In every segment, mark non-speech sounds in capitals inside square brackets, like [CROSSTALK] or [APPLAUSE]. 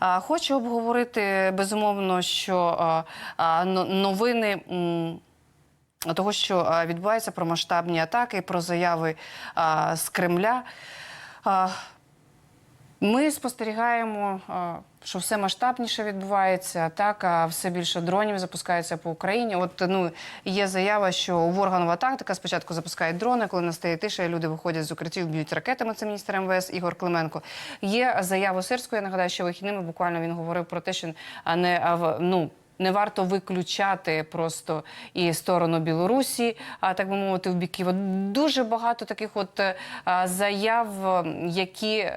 Хочу обговорити безумовно, що новини. Того, що відбувається про масштабні атаки, про заяви а, з Кремля. А, Ми спостерігаємо, що все масштабніше відбувається, так, все більше дронів запускається по Україні. От ну є заява, що ворганова тактика спочатку запускають дрони, коли настає тиша, і люди виходять з укриттів, б'ють ракетами. Це міністр МВС Ігор Клименко. Є заява Сирської. Я нагадаю, що вихідними буквально він говорив про те, що не в- ну. Не варто виключати просто і сторону Білорусі, а так би мовити, в біків. Дуже багато таких от е, заяв, які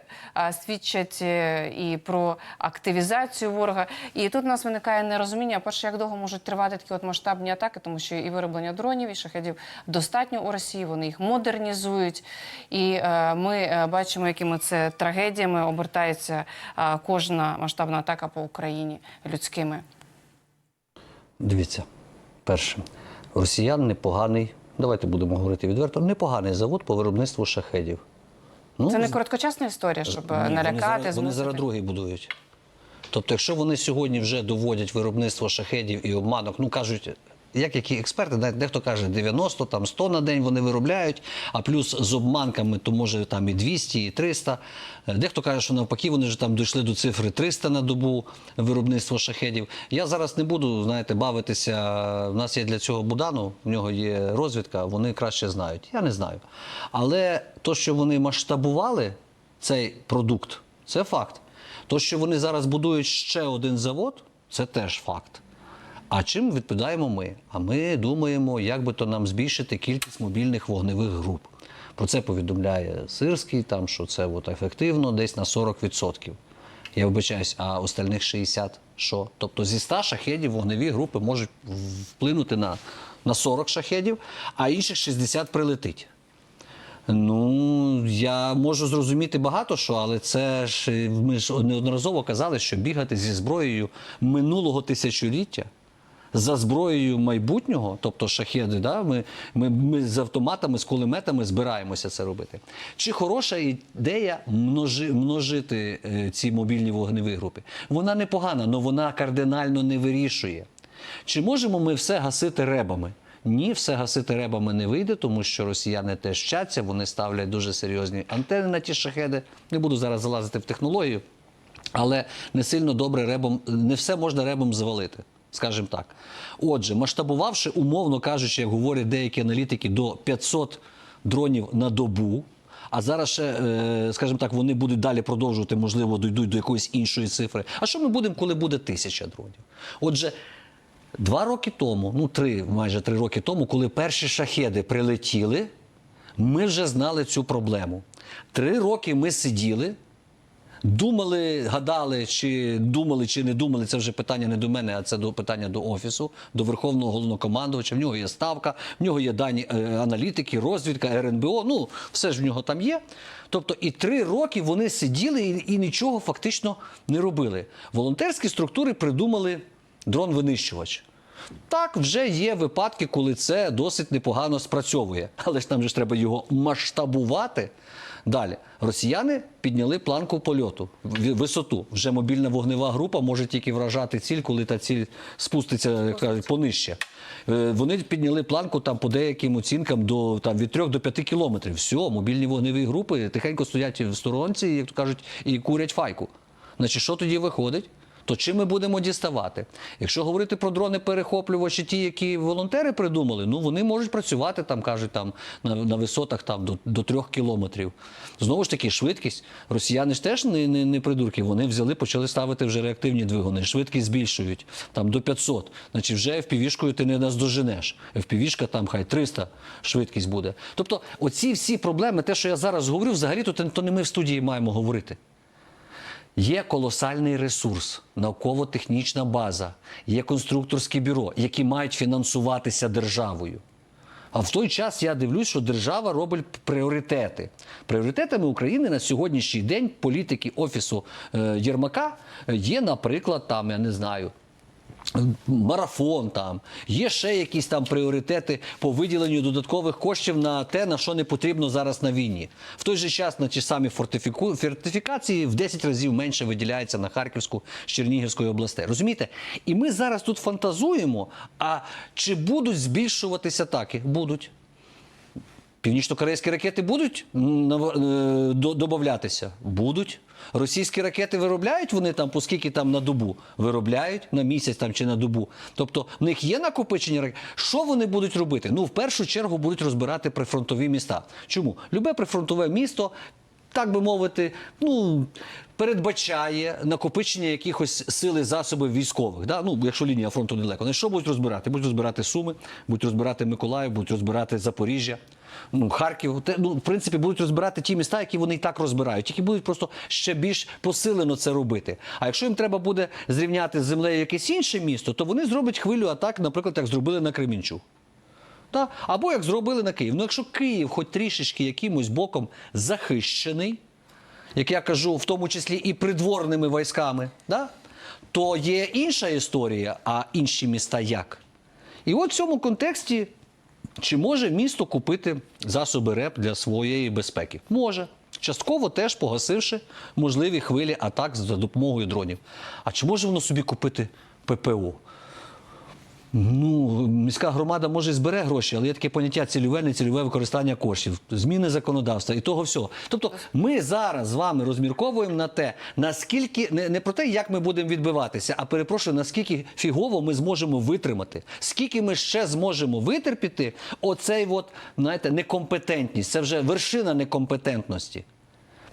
свідчать е, і про активізацію ворога. І тут у нас виникає нерозуміння. Перше, як довго можуть тривати такі от масштабні атаки, тому що і вироблення дронів, і шахедів достатньо у Росії. Вони їх модернізують. І е, ми е, бачимо, якими це трагедіями обертається е, кожна масштабна атака по Україні людськими. Дивіться, перше, росіян непоганий, давайте будемо говорити відверто, непоганий завод по виробництву шахедів. Ну, Це не короткочасна історія, щоб е, ні, вони налякати, зараз, вони зараз другий будують. Тобто, якщо вони сьогодні вже доводять виробництво шахедів і обманок, ну кажуть, як які експерти, де- дехто каже 90, там 100 на день вони виробляють, а плюс з обманками, то може там і 200, і 300. Е, Дехто каже, що навпаки, вони вже там дійшли до цифри 300 на добу виробництво шахедів. Я зараз не буду, знаєте, бавитися. У нас є для цього Буданов, в нього є розвідка, вони краще знають. Я не знаю. Але то, що вони масштабували цей продукт, це факт. То, що вони зараз будують ще один завод, це теж факт. А чим відповідаємо ми? А ми думаємо, як би то нам збільшити кількість мобільних вогневих груп. Про це повідомляє Сирський, там, що це от ефективно десь на 40%. Я вибачаюсь, а остальних 60 що? Тобто зі 100 шахедів вогневі групи можуть вплинути на, на 40 шахедів, а інших 60 прилетить. Ну, я можу зрозуміти багато що, але це ж ми ж неодноразово казали, що бігати зі зброєю минулого тисячоліття. За зброєю майбутнього, тобто шахеди, да, ми, ми, ми з автоматами, з кулеметами збираємося це робити. Чи хороша ідея множи, множити е, ці мобільні вогневі групи? Вона непогана, але вона кардинально не вирішує. Чи можемо ми все гасити ребами? Ні, все гасити ребами не вийде, тому що росіяни теж вчаться, вони ставлять дуже серйозні антени на ті шахеди. Не буду зараз залазити в технологію, але не сильно добре ребом, не все можна ребом завалити. Скажімо так. Отже, масштабувавши, умовно кажучи, як говорять деякі аналітики, до 500 дронів на добу. А зараз ще, е, скажімо так, вони будуть далі продовжувати, можливо, дійдуть до якоїсь іншої цифри. А що ми будемо, коли буде тисяча дронів? Отже, Два роки тому, ну три, майже три роки тому, коли перші шахеди прилетіли, ми вже знали цю проблему. Три роки ми сиділи, думали, гадали, чи думали, чи не думали. Це вже питання не до мене, а це до питання до офісу, до верховного головнокомандувача. В нього є ставка, в нього є дані е, аналітики, розвідка, РНБО. Ну, все ж в нього там є. Тобто, і три роки вони сиділи і, і нічого фактично не робили. Волонтерські структури придумали дрон-винищувач. Так, вже є випадки, коли це досить непогано спрацьовує, але ж нам же ж треба його масштабувати. Далі росіяни підняли планку польоту, в- висоту. Вже мобільна вогнева група може тільки вражати ціль, коли та ціль спуститься як кажуть, понижче. Е, Вони підняли планку там по деяким оцінкам до там від 3 до 5 кілометрів. Все, мобільні вогневі групи тихенько стоять в сторонці, як то кажуть, і курять файку. Значить, що тоді виходить? То чим ми будемо діставати? Якщо говорити про дрони перехоплювачі, ті, які волонтери придумали, ну вони можуть працювати там, кажуть, там на, на висотах там до, до трьох кілометрів. Знову ж таки, швидкість. Росіяни ж теж не, не, не придурки. Вони взяли, почали ставити вже реактивні двигуни. Швидкість збільшують там до 500. Значить, вже FPV-шкою ти не наздоженеш. FPV-шка там хай 300 швидкість буде. Тобто, оці всі проблеми, те, що я зараз говорю, взагалі то, то не ми в студії маємо говорити. Є колосальний ресурс, науково-технічна база, є конструкторське бюро, які мають фінансуватися державою. А в той час я дивлюсь, що держава робить пріоритети. Пріоритетами України на сьогоднішній день політики Офісу е, Єрмака є, наприклад, там, я не знаю, марафон там, є ще якісь там пріоритети по виділенню додаткових коштів на те, на що не потрібно зараз на війні. В той же час на ті самі фортифіку... фортифікації в 10 разів менше виділяється на Харківську з Чернігівської областей. Розумієте? І ми зараз тут фантазуємо. А чи будуть збільшуватися атаки? Будуть. Північно-корейські ракети будуть е, до- додаватися? Будуть. Російські ракети виробляють вони там, поскільки там на добу? Виробляють на місяць там чи на добу. Тобто в них є накопичення ракет. Що вони будуть робити? Ну, в першу чергу будуть розбирати прифронтові міста. Чому? Любе прифронтове місто, так би мовити, ну. Передбачає накопичення якихось сил і засобів військових, да? ну, якщо лінія фронту недалеко. Ну, що будуть розбирати? Будуть розбирати Суми, будуть розбирати Миколаїв, будуть розбирати Запоріжжя, ну, Харків. Те, ну, в принципі, будуть розбирати ті міста, які вони і так розбирають, тільки будуть просто ще більш посилено це робити. А якщо їм треба буде зрівняти з землею якесь інше місто, то вони зроблять хвилю атак, наприклад, як зробили на Кремінчук. Та? Або як зробили на Київ. Ну, якщо Київ хоч трішечки якимось боком захищений, як я кажу, в тому числі і придворними військами, да? то є інша історія, а інші міста як? І от в цьому контексті, чи може місто купити засоби РЕП для своєї безпеки? Може. Частково теж погасивши можливі хвилі атак за допомогою дронів. А чи може воно собі купити ППО? Ну, міська громада може збере гроші, але є таке поняття цільове, нецільове використання коштів, зміни законодавства і того всього. Тобто, ми зараз з вами розмірковуємо на те, наскільки не, не про те, як ми будемо відбиватися, а перепрошую, наскільки фігово ми зможемо витримати, скільки ми ще зможемо витерпіти оцей от, знаєте, некомпетентність. Це вже вершина некомпетентності.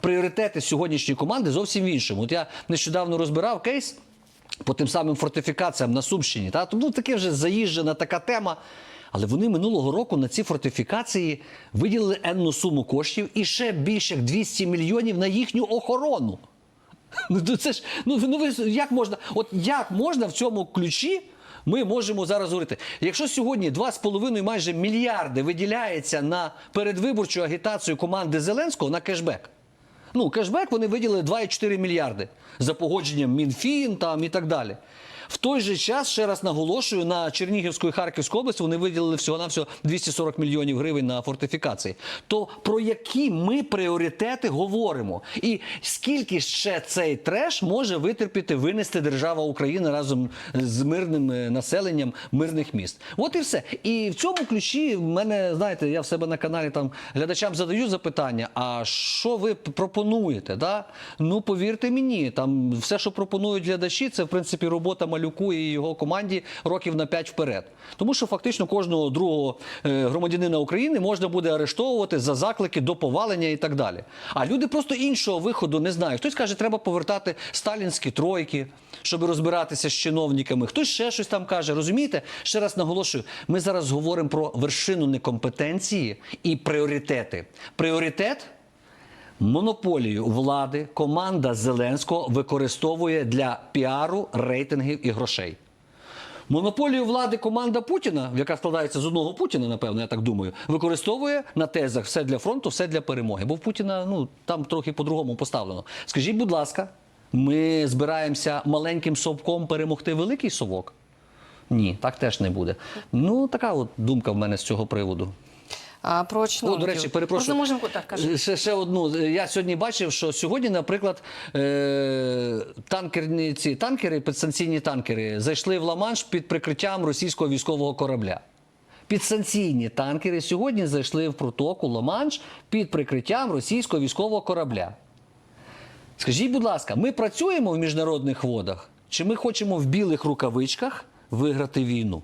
Пріоритети сьогоднішньої команди зовсім в іншому. От я нещодавно розбирав кейс по тим самим фортифікаціям на Сумщині. Та? Ну, таке вже заїжджена така тема. Але вони минулого року на ці фортифікації виділили енну суму коштів і ще більше як 200 мільйонів на їхню охорону. Ну це ж ну, ну як можна, от як можна в цьому ключі? Ми можемо зараз говорити. Якщо сьогодні 2,5 майже мільярди виділяється на передвиборчу агітацію команди Зеленського на кешбек. Ну, кешбек вони виділили 2,4 мільярди за погодженням Мінфін там і так далі. В той же час, ще раз наголошую, на Чернігівську і Харківську область вони виділили всього-навсього 240 мільйонів гривень на фортифікації. То про які ми пріоритети говоримо? І скільки ще цей треш може витерпіти, винести держава Україна разом з мирним е, населенням мирних міст? От і все. І в цьому ключі в мене, знаєте, я в себе на каналі там глядачам задаю запитання: а що ви пропонуєте? Да? Ну повірте мені, там все, що пропонують глядачі, це в принципі робота малюку і його команді років на 5 вперед. Тому що фактично кожного другого е, громадянина України можна буде арештовувати за заклики до повалення і так далі. А люди просто іншого виходу не знають. Хтось каже, треба повертати сталінські тройки, щоб розбиратися з чиновниками. Хтось ще щось там каже. Розумієте? Ще раз наголошую, ми зараз говоримо про вершину некомпетенції і пріоритети. Пріоритет. Монополію влади команда Зеленського використовує для піару, рейтингів і грошей. Монополію влади команда Путіна, яка складається з одного Путіна, напевно, я так думаю, використовує на тезах все для фронту, все для перемоги. Бо в Путіна ну там трохи по-другому поставлено. Скажіть, будь ласка, ми збираємося маленьким совком перемогти великий совок? Ні, так теж не буде. Ну, така от думка в мене з цього приводу. А про О, до речі, перепрошую. Просто можемо так кажу. Ще, ще одну. Я сьогодні бачив, що сьогодні, наприклад, е- танкерні, ці танкери, підстанційні танкери, зайшли в Ла-Манш під прикриттям російського військового корабля. Підстанційні танкери сьогодні зайшли в протоку Ла-Манш під прикриттям російського військового корабля. Скажіть, будь ласка, ми працюємо в міжнародних водах, чи ми хочемо в білих рукавичках виграти війну?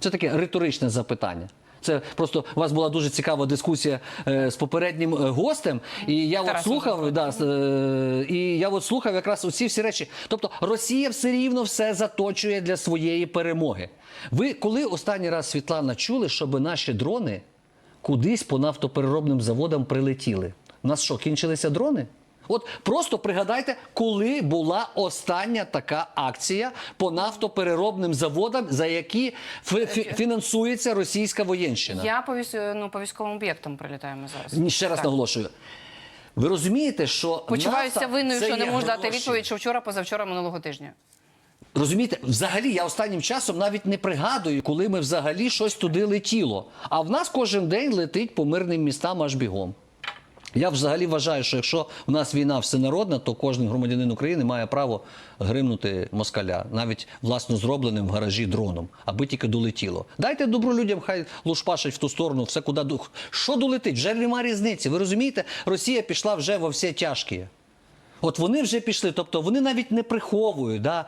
Це таке риторичне запитання. Це просто у вас була дуже цікава дискусія е, з попереднім е, гостем, і я от слухав, да, е, і я от слухав якраз усі всі речі. Тобто Росія все рівно все заточує для своєї перемоги. Ви коли останній раз Світлана чули, щоб наші дрони кудись по нафтопереробним заводам прилетіли? У нас що, кінчилися дрони? От просто пригадайте, коли була остання така акція по нафтопереробним заводам, за які фі- фі- фінансується російська воєнщина. Я по, ну, по військовим об'єктам прилітаємо зараз. Ще раз Так. наголошую. Ви розумієте, що Почуваюся винною, що не можу дати відповідь, що вчора, позавчора, минулого тижня. Розумієте, взагалі я останнім часом навіть не пригадую, коли ми взагалі щось туди летіло. А в нас кожен день летить по мирним містам аж бігом. Я взагалі вважаю, що якщо в нас війна всенародна, то кожен громадянин України має право гримнути москаля, навіть власно зробленим в гаражі дроном, аби тільки долетіло. Дайте добру людям, хай лушпашать в ту сторону, все куди дух. Що долетить? Вже нема різниці. Ви розумієте, Росія пішла вже во всі тяжкі. От вони вже пішли, тобто вони навіть не приховують, да?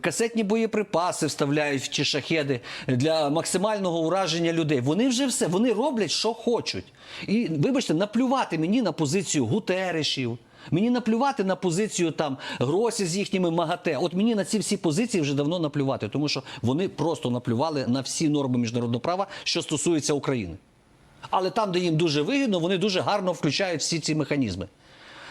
касетні боєприпаси вставляють ті шахеди для максимального ураження людей. Вони вже все, вони роблять, що хочуть. І вибачте, наплювати мені на позицію гутеришів. Мені наплювати на позицію там Гросі з їхніми МАГАТЕ. От мені на ці всі позиції вже давно наплювати, тому що вони просто наплювали на всі норми міжнародного права, що стосується України. Але там, де їм дуже вигідно, вони дуже гарно включають всі ці механізми.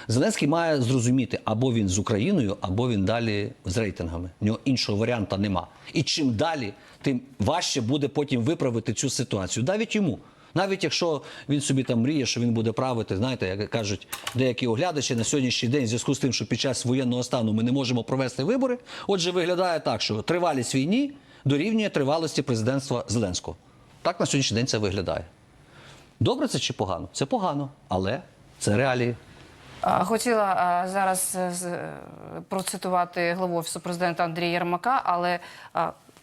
Зеленський має зрозуміти, або він з Україною, або він далі з рейтингами. В нього іншого варіанта нема. І чим далі, тим важче буде потім виправити цю ситуацію. Навіть йому. Навіть якщо він собі там мріє, що він буде правити, знаєте, як кажуть деякі оглядачі на сьогоднішній день, в зв'язку з тим, що під час воєнного стану ми не можемо провести вибори. Отже, виглядає так, що тривалість війні дорівнює тривалості президентства Зеленського. Так на сьогоднішній день це виглядає. Добре це чи погано? Це погано, але це реалії. Хотіла зараз е, е, процитувати главу офісу президента Андрія Єрмака, але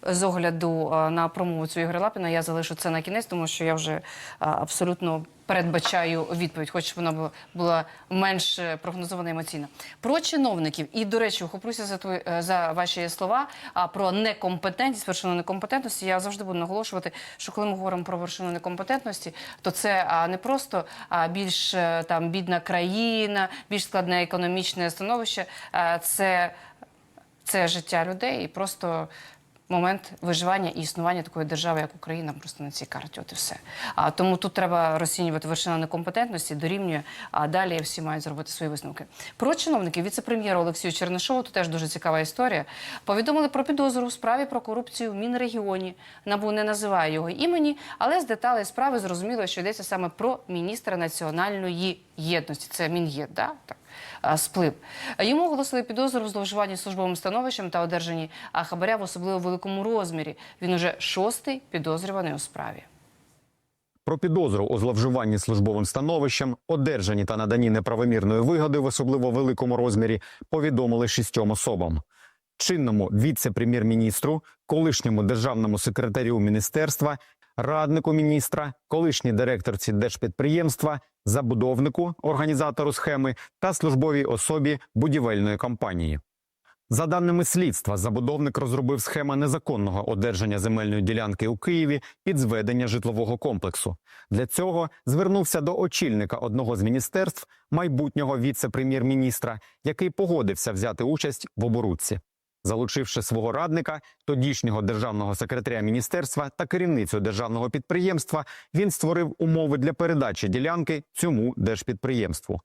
з огляду на промову цю Ігоря Лапіна я залишу це на кінець, тому що я вже абсолютно передбачаю відповідь, хоч вона була менш е, прогнозована емоційно. Про чиновників і, до речі, охоплюся за твої е, за ваші слова. А про некомпетентність, вершину некомпетентності. Я завжди буду наголошувати, що коли ми говоримо про вершину некомпетентності, то це не просто більш е, там бідна країна, більш складне економічне становище. Це це життя людей і просто момент виживання і існування такої держави, як Україна, просто на цій карті. От і все. А тому тут треба розцінювати вершина некомпетентності, дорівнює, а далі всі мають зробити свої висновки. Про чиновників віце-прем'єра Олексію Чернишову, тут теж дуже цікава історія. Повідомили про підозру у справі про корупцію в Мінрегіоні. Набу не називає його імені, але з деталей справи зрозуміло, що йдеться саме про міністра національної єдності. Це Мін'єд, да? так? А, сплив. Йому оголосили підозру в зловживанні службовим становищем та одержанні хабаря в особливо великому розмірі. Він уже шостий підозрюваний у справі. Про підозру у зловживанні службовим становищем, одержанні та наданні неправомірної вигоди в особливо великому розмірі повідомили шістьом особам. Чинному віце-прем'єр-міністру, колишньому державному секретарю міністерства, раднику міністра, колишній директорці держпідприємства, забудовнику, організатору схеми та службовій особі будівельної компанії. За даними слідства, забудовник розробив схему незаконного одержання земельної ділянки у Києві під зведення житлового комплексу. Для цього звернувся до очільника одного з міністерств, майбутнього віце-прем'єр-міністра, який погодився взяти участь в оборудці. Залучивши свого радника, тодішнього державного секретаря міністерства та керівницю державного підприємства, він створив умови для передачі ділянки цьому держпідприємству.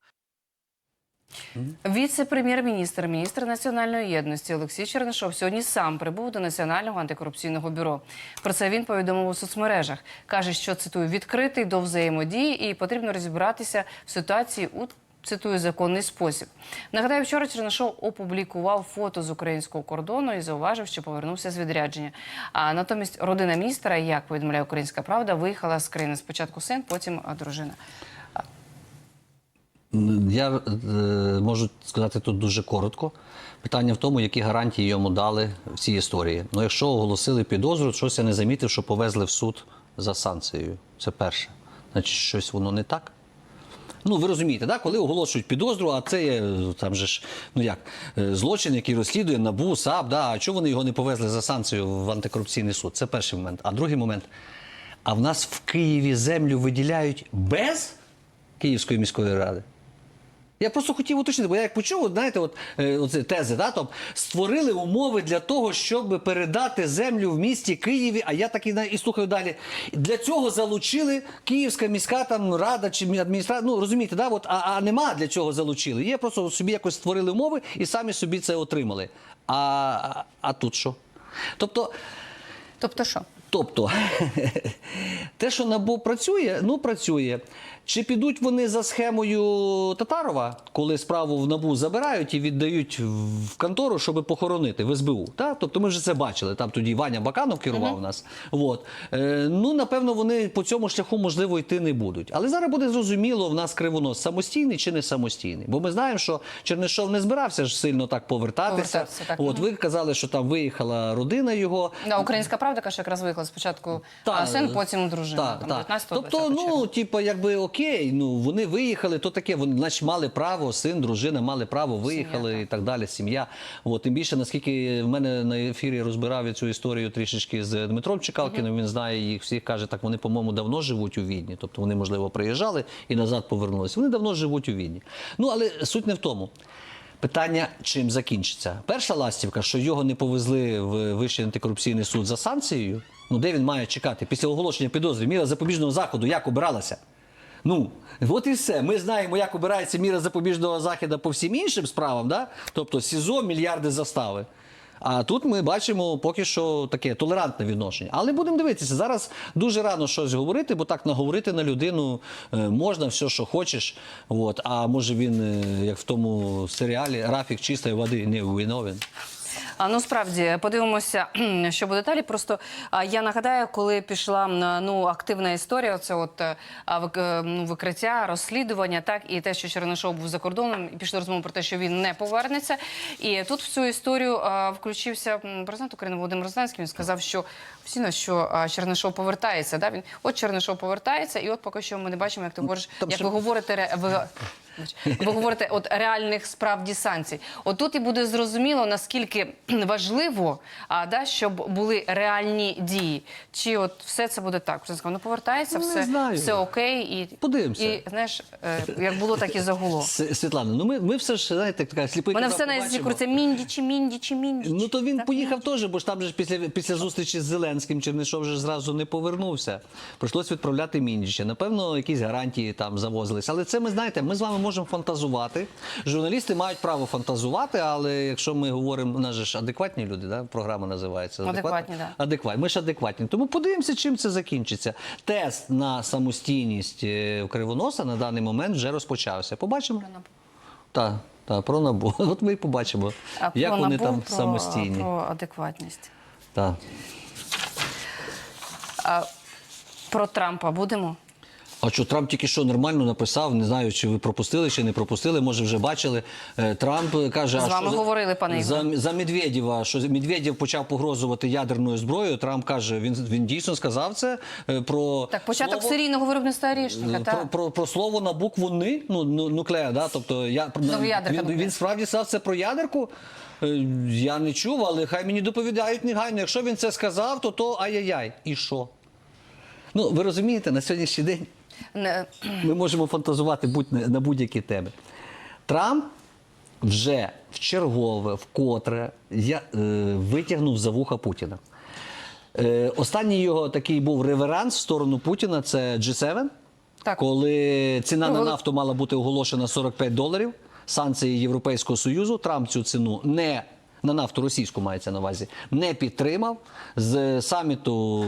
Віце-прем'єр-міністр, міністр національної єдності Олексій Чернишов сьогодні сам прибув до Національного антикорупційного бюро. Про це він повідомив у соцмережах. Каже, що цитую відкритий до взаємодії і потрібно розібратися в ситуації у цитую законний спосіб. Нагадаю, вчора Чернишов опублікував фото з українського кордону і зауважив, що повернувся з відрядження. А натомість родина міністра, як повідомляє Українська Правда, виїхала з країни спочатку син, потім дружина. Я е, можу сказати тут дуже коротко. Питання в тому, які гарантії йому дали в цій історії. Ну, якщо оголосили підозру, щось я не замітив, що повезли в суд за санкцією. Це перше. Значить, щось воно не так. Ну, ви розумієте, да? коли оголошують підозру, а це е, там же ж, ну як, е, злочин, який розслідує НАБУ, САП, да, а чого вони його не повезли за санкцію в антикорупційний суд? Це перший момент. А другий момент. А в нас в Києві землю виділяють без Київської міської ради. Я просто хотів уточнити, бо я як почув, знаєте, от е, оце тези, да, там, створили умови для того, щоб передати землю в місті Києві. А я так і, і слухаю далі. Для цього залучили Київська міська там рада чи адміністрація. Ну розумієте, да, от, а, а нема для чого залучили. Є просто собі якось створили умови і самі собі це отримали. А, а, а тут що? Тобто. Тобто що? Тобто, [LAUGHS] те, що НАБУ працює, ну працює. Чи підуть вони за схемою Татарова, коли справу в набу забирають і віддають в контору, щоб похоронити в СБУ? Та? Тобто ми вже це бачили. Там тоді Ваня Баканов керував нас. От. Е, ну, напевно, вони по цьому шляху можливо йти не будуть. Але зараз буде зрозуміло, в нас кривонос самостійний чи не самостійний. Бо ми знаємо, що Чернишов не збирався ж сильно так повертатися. Повертатися, так. От ви казали, що там виїхала родина його. Да, українська правда каже, якраз виїхала спочатку Та, а, син, потім дружина. Так, там. 19 Тобто, ну, типу, якби окей, ну вони виїхали, то таке, вони значить мали право, син, дружина мали право, виїхали Сім'я, і так далі, сім'я. От, тим більше, наскільки в мене на ефірі розбирав цю історію трішечки з Дмитром Чекалкіним, він знає їх всіх, каже, так вони, по-моєму, давно живуть у Відні. Тобто вони, можливо, приїжджали і назад повернулися. Вони давно живуть у Відні. Ну, але суть не в тому. Питання, чим закінчиться. Перша ластівка, що його не повезли в Вищий антикорупційний суд за санкцією. Ну де він має чекати? Після оголошення підозри міра запобіжного заходу як обиралася? Ну, от і все. Ми знаємо, як обирається міра запобіжного заходу по всім іншим справам, да? тобто СІЗО, мільярди застави. А тут ми бачимо поки що таке толерантне відношення. Але будемо дивитися. Зараз дуже рано щось говорити, бо так наговорити на людину е, можна все, що хочеш. От. А може він, е, як в тому серіалі, Рафік чистої води не виновен. Ну справді подивимося, [CLEARS THROAT] що буде далі. Просто я нагадаю, коли пішла ну активна історія, це от е, е, ну, викриття, розслідування, так і те, що Чернишов був за кордоном, і пішли розмови про те, що він не повернеться. І тут в цю історію включився президент України Володимир Зеленський. Він сказав, що постійно, що а, Чернишов повертається. Да? Він от Чернишов повертається, і от поки що ми не бачимо, як ти говориш, там як ви говорите, ви, ви говорите от реальних справді санкцій. От тут і буде зрозуміло, наскільки [CLEARS THROAT] важливо, а, да, щоб були реальні дії. Чи от все це буде так? Сказав, ну повертається, Не все, знаю. все окей. І, Подивимося. І знаєш, е, як було, так і загуло. [LAUGHS] Світлана, ну ми, ми все ж знаєте, така сліпий. Мене все на крутиться Міндічі, Міндічі, Міндічі. Ну то він Так, поїхав теж, бо ж там же після, після зустрічі з Зеленським Чернишов вже зразу не повернувся. Прийшлось відправляти Міндіча. Напевно, якісь гарантії там завозились. Але це ми знаєте, ми з вами можемо фантазувати. Журналісти мають право фантазувати, але якщо ми говоримо, у нас же ж адекватні люди, да? програма називається. Адекватні, да. Адекватні. Ми ж адекватні. Тому подивимося, чим це закінчиться. Тест на самостійність е, Кривоноса на даний момент вже розпочався. Побачимо. Так, так, про набу. [LAUGHS] От ми і побачимо, А як про вони НАБУ, там про, самостійні. Про адекватність. Так. А, про Трампа будемо? А що Трамп тільки що нормально написав, не знаю, чи ви пропустили, чи не пропустили, може вже бачили. Е, Трамп каже, З а вами що за- говорили, пане за, за Медведєва, що Медведєв почав погрозувати ядерною зброєю. Трамп каже, він, він дійсно сказав це е, про Так, початок слово- серійного виробництва Арішника. Е, так. Про, про, про слово на букву «ни», ну, ну нуклея, да? тобто я, ядерка він, він справді сказав це про ядерку. Е, Я не чув, але хай мені доповідають негайно. Якщо він це сказав, то то ай-яй-яй. І що? Ну, ви розумієте, на сьогоднішній день Не- ми можемо фантазувати будь на, будь-які теми. Трамп вже в чергове, вкотре я, е, витягнув за вуха Путіна. Е, останній його такий був реверанс в сторону Путіна це G7, Так. коли ціна на нафту мала бути оголошена 45 доларів, санкції Європейського Союзу. Трамп цю ціну не на нафту російську мається на увазі, не підтримав. З саміту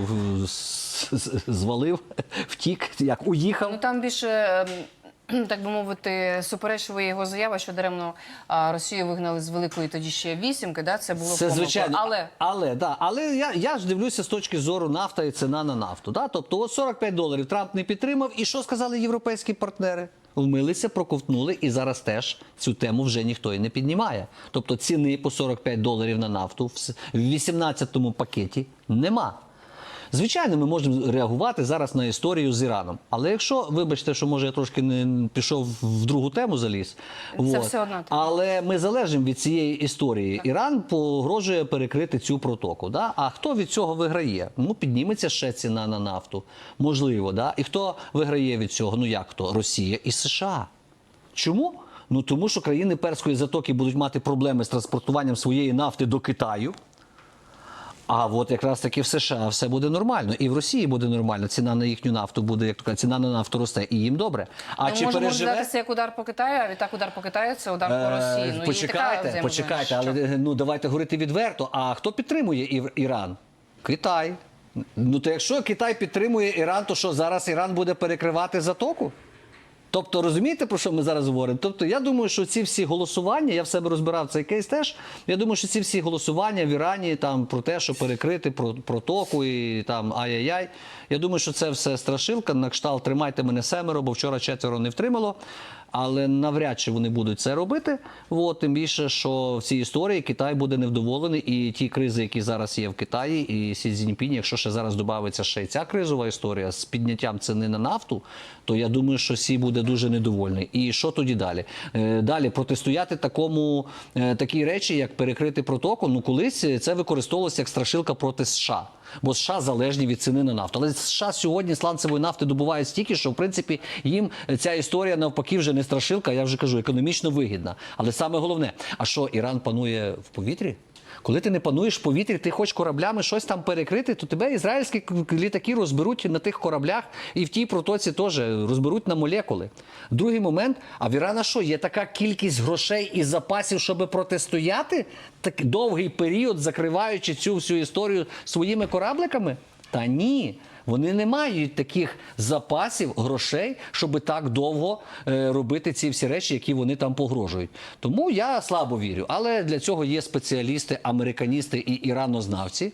звалив, [LAUGHS] втік, як уїхав. Ну там більше. ем, [CLEARS THROAT] Так би мовити, суперечила його заява, що даремно Росію вигнали з великої тоді ще вісімки. Да, це було Це звичайно, Але але, да, але я, я ж дивлюся з точки зору нафта і ціна на нафту. Да? Тобто, от 45 доларів Трамп не підтримав. І що сказали європейські партнери? Вмилися, проковтнули, і зараз теж цю тему вже ніхто і не піднімає. Тобто ціни по 45 доларів на нафту в с- 18-му пакеті нема. Звичайно, ми можемо реагувати зараз на історію з Іраном. Але якщо, вибачте, що може я трошки не пішов в другу тему заліз, Це все тема. але ми залежимо від цієї історії. Іран погрожує перекрити цю протоку. Да? А хто від цього виграє? Ну, підніметься ще ціна на нафту. Можливо, да? І хто виграє від цього? Ну як хто? Росія і США. Чому? Ну тому що країни Перської затоки будуть мати проблеми з транспортуванням своєї нафти до Китаю. А от якраз таки в США все буде нормально, і в Росії буде нормально. Ціна на їхню нафту буде, як кажуть, ціна на нафту росте, і їм добре. А ми чи можемо переживе? розглядатися як удар по Китаю, а відтак удар по Китаю це удар по Е, Росії. Ну, і така почекайте, почекайте, Що? але е, ну давайте говорити відверто. А хто підтримує Іран? Китай. Ну то якщо Китай підтримує Іран, то що зараз Іран буде перекривати затоку? Тобто, розумієте, про що ми зараз говоримо? Тобто, я думаю, що ці всі голосування, я в себе розбирав цей кейс теж. Я думаю, що ці всі голосування в Ірані там про те, що перекрити про, протоку і там ай-яй-яй. Я думаю, що це все страшилка на кшталт тримайте мене семеро, бо вчора четверо не втримало. Але навряд чи вони будуть це робити. От, тим більше, що в цій історії Китай буде невдоволений, і ті кризи, які зараз є в Китаї, і Сі Цзіньпінь, якщо ще зараз додається ще й ця кризова історія з підняттям ціни на нафту, то я думаю, що Сі буде дуже недовольний. І що тоді далі? Е, Далі протистояти такому е, такі речі, як перекрити протоку. Ну колись це використовувалося як страшилка проти США. Бо США залежні від ціни на нафту. Але США сьогодні сланцевої нафти добувають стільки, що в принципі їм ця історія навпаки вже не страшилка, я вже кажу, економічно вигідна. Але саме головне, а що Іран панує в повітрі? Коли ти не пануєш повітря, ти хочеш кораблями щось там перекрити, то тебе ізраїльські літаки розберуть на тих кораблях і в тій протоці теж розберуть на молекули. Другий момент: а в Ірана що? Є така кількість грошей і запасів, щоб протистояти так довгий період, закриваючи цю всю історію своїми корабликами? Та ні. Вони не мають таких запасів грошей, щоб так довго е, робити ці всі речі, які вони там погрожують. Тому я слабо вірю. Але для цього є спеціалісти, американісти і іранознавці.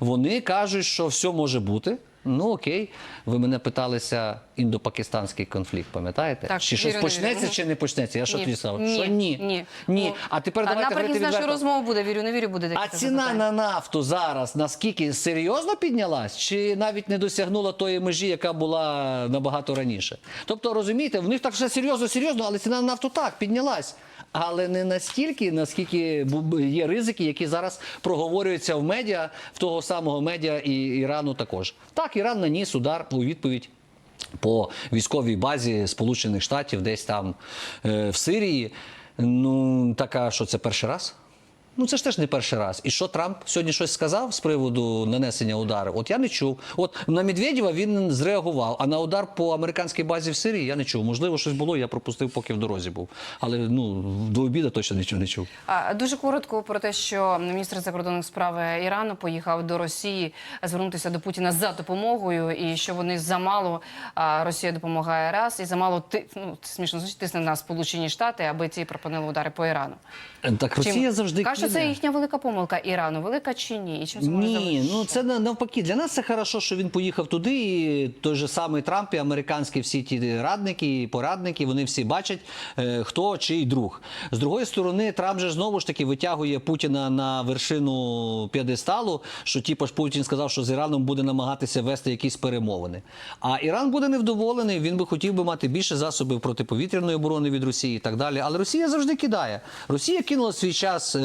Вони кажуть, що все може бути. Ну окей, ви мене питалися індопакистанський конфлікт, пам'ятаєте? Так, чи щось почнеться, вірю. чи не почнеться? Я що тоді сказав? Ні. Що ні. Ні. ні. Ну, А тепер а давайте говорити нашої відверто. розмови буде вірю, не вірю, буде А ціна на нафту зараз наскільки серйозно піднялась, чи навіть не досягнула тої межі, яка була набагато раніше? Тобто, розумієте, в них так все серйозно, серйозно, але ціна на нафту так піднялась. Але не настільки, наскільки є ризики, які зараз проговорюються в медіа, в того самого медіа і Ірану також. Так, Іран наніс удар у відповідь по військовій базі Сполучених Штатів, десь там е, в Сирії. Ну, така, що це перший раз? Ну це ж теж не перший раз. І що Трамп сьогодні щось сказав з приводу нанесення удару? От я не чув. От на Медведєва він зреагував, а на удар по американській базі в Сирії я не чув. Можливо, щось було, я пропустив, поки в дорозі був. Але ну до обіду точно нічого не чув. А, Дуже коротко про те, що міністр закордонних справ Ірану поїхав до Росії звернутися до Путіна за допомогою, і що вони замало а, Росія допомагає раз, і замало ти ну смішно звучить, тисне на Сполучені Штати, аби ті припинили удари по Ірану. Так Росія завжди каже, що це їхня велика помилка Ірану, велика чи ні? І чим Ні, ну це на- навпаки. Для нас це хорошо, що він поїхав туди. І той же самий Трамп і американські всі ті радники і порадники, вони всі бачать, е, хто чий друг. З другої сторони, Трамп же знову ж таки витягує Путіна на вершину п'єдесталу, що типу ж Путін сказав, що з Іраном буде намагатися вести якісь перемовини. А Іран буде невдоволений. Він би хотів би мати більше засобів протиповітряної оборони від Росії і так далі. Але Росія завжди кидає. Росія кинула свій час, е,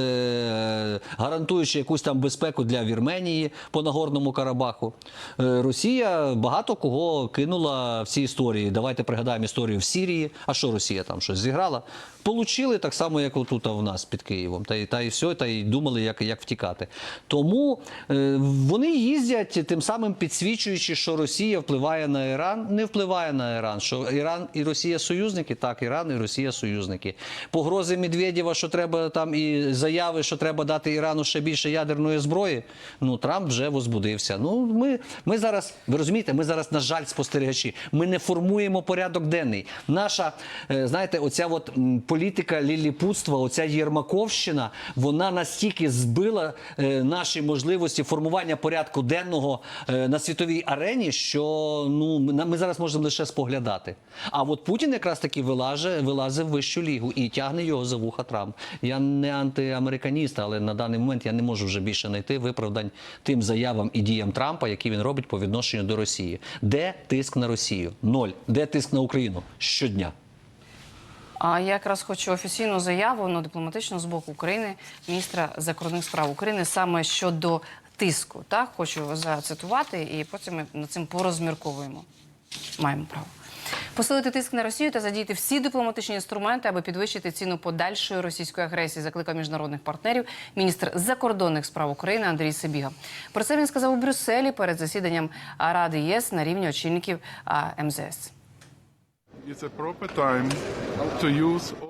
гарантуючи якусь там безпеку для Вірменії по Нагорному Карабаху. Е, Росія багато кого кинула в цій історії. Давайте пригадаємо історію в Сірії. А що Росія там щось зіграла? Получили так само, як отут в нас під Києвом. Та та й все, та й думали, як, як втікати. Тому е, вони їздять тим самим підсвічуючи, що Росія впливає на Іран, не впливає на Іран. Що Іран і Росія союзники, так, Іран і Росія союзники. Погрози Медведєва, що треба там і заяви, що треба дати Ірану ще більше ядерної зброї. Ну Трамп вже возбудився. Ну ми, ми зараз, ви розумієте, ми зараз, на жаль, спостерігачі. Ми не формуємо порядок денний. Наша, е, знаєте, оця от політика ліліпутства, оця Єрмаковщина, вона настільки збила е, наші можливості формування порядку денного е, на світовій арені, що ну ми, зараз можемо лише споглядати. А от Путін якраз таки вилаже, вилазив вищу лігу і тягне його за вуха Трамп. Я не антиамериканіст, але на даний момент я не можу вже більше знайти виправдань тим заявам і діям Трампа, які він робить по відношенню до Росії. Де тиск на Росію? Ноль. Де тиск на Україну? Щодня. А я якраз хочу офіційну заяву ну, дипломатичну з боку України, міністра закордонних справ України, саме щодо тиску. Так, хочу зацитувати, і потім ми над цим порозмірковуємо. Маємо право. Посилити тиск на Росію та задіяти всі дипломатичні інструменти, аби підвищити ціну подальшої російської агресії, закликав міжнародних партнерів міністр закордонних справ України Андрій Сибіга. Про це він сказав у Брюсселі перед засіданням Ради ЄС на рівні очільників МЗС.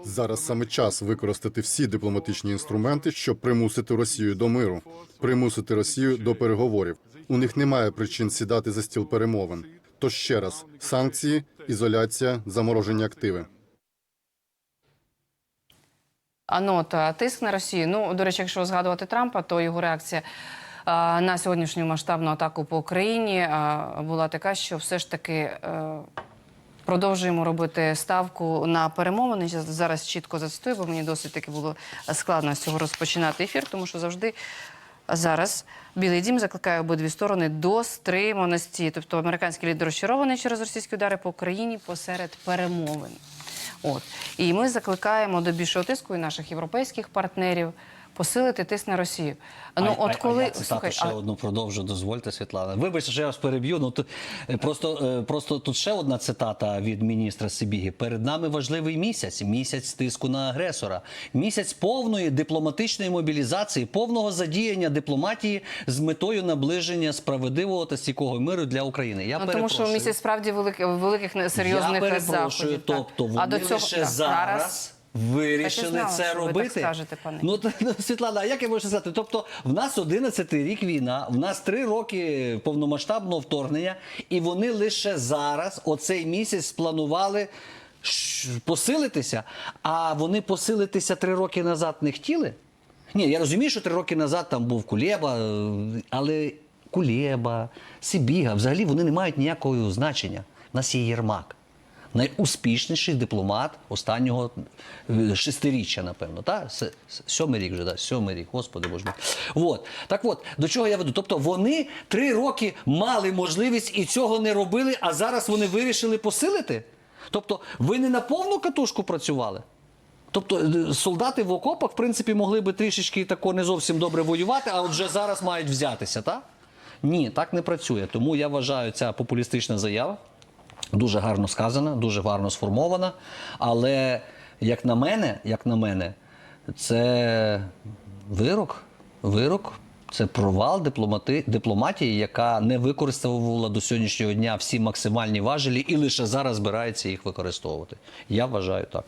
Зараз саме час використати всі дипломатичні інструменти, щоб примусити Росію до миру, примусити Росію до переговорів. У них немає причин сідати за стіл перемовин. Тож ще раз: санкції, ізоляція, заморожені активи. А ну а, тиск на Росію. Ну, до речі, якщо згадувати Трампа, то його реакція на сьогоднішню масштабну атаку по Україні була така, що все ж таки. е, Продовжуємо робити ставку на перемовини. Зараз чітко зацитую, бо мені досить таки було складно з цього розпочинати ефір, тому що завжди зараз Білий Дім закликає обидві сторони до стриманості. Тобто американський лідер розчарований через російські удари по Україні посеред перемовин. От і ми закликаємо до більшого тиску і наших європейських партнерів посилити тиск на Росію. Ну а, от коли а я цитату слухай, ще а- одну продовжу, дозвольте, Світлана. Вибачте, що я вас переб'ю. Ну тут е, просто, е, просто тут ще одна цитата від міністра Сибіги. Перед нами важливий місяць, місяць тиску на агресора, місяць повної дипломатичної мобілізації, повного задіяння дипломатії з метою наближення справедливого та стійкого миру для України. Я ну, тому що місяць справді великих великих серйозних Я перепрошую, заходів. тобто вони а до цього лише да, зараз. Вирішили знала, це що ви так робити. скажете, пане. Ну, та- ну, Світлана, а як я можу сказати? Тобто, в нас 11 рік війна, в нас 3 роки повномасштабного вторгнення, і вони лише зараз, оцей місяць, спланували ш- посилитися. А вони посилитися 3 роки назад не хотіли? Ні, я розумію, що 3 роки назад там був Кулєба, е, але Кулєба, Сибіга, взагалі вони не мають ніякого значення. У нас є Єрмак найуспішніший дипломат останнього е, шестиріччя, напевно. Та? Сьомий рік вже, да? сьомий рік, господи боже мій. От. Так от, до чого я веду? Тобто вони три роки мали можливість і цього не робили, а зараз вони вирішили посилити? Тобто ви не на повну катушку працювали? Тобто е, солдати в окопах, в принципі, могли би трішечки тако не зовсім добре воювати, а от вже зараз мають взятися, так? Ні, так не працює. Тому я вважаю, ця популістична заява дуже гарно сказана, дуже гарно сформована. Але як на мене, як на мене, це вирок. Вирок. Це провал дипломати, дипломатії, яка не використовувала до сьогоднішнього дня всі максимальні важелі і лише зараз збирається їх використовувати. Я вважаю так.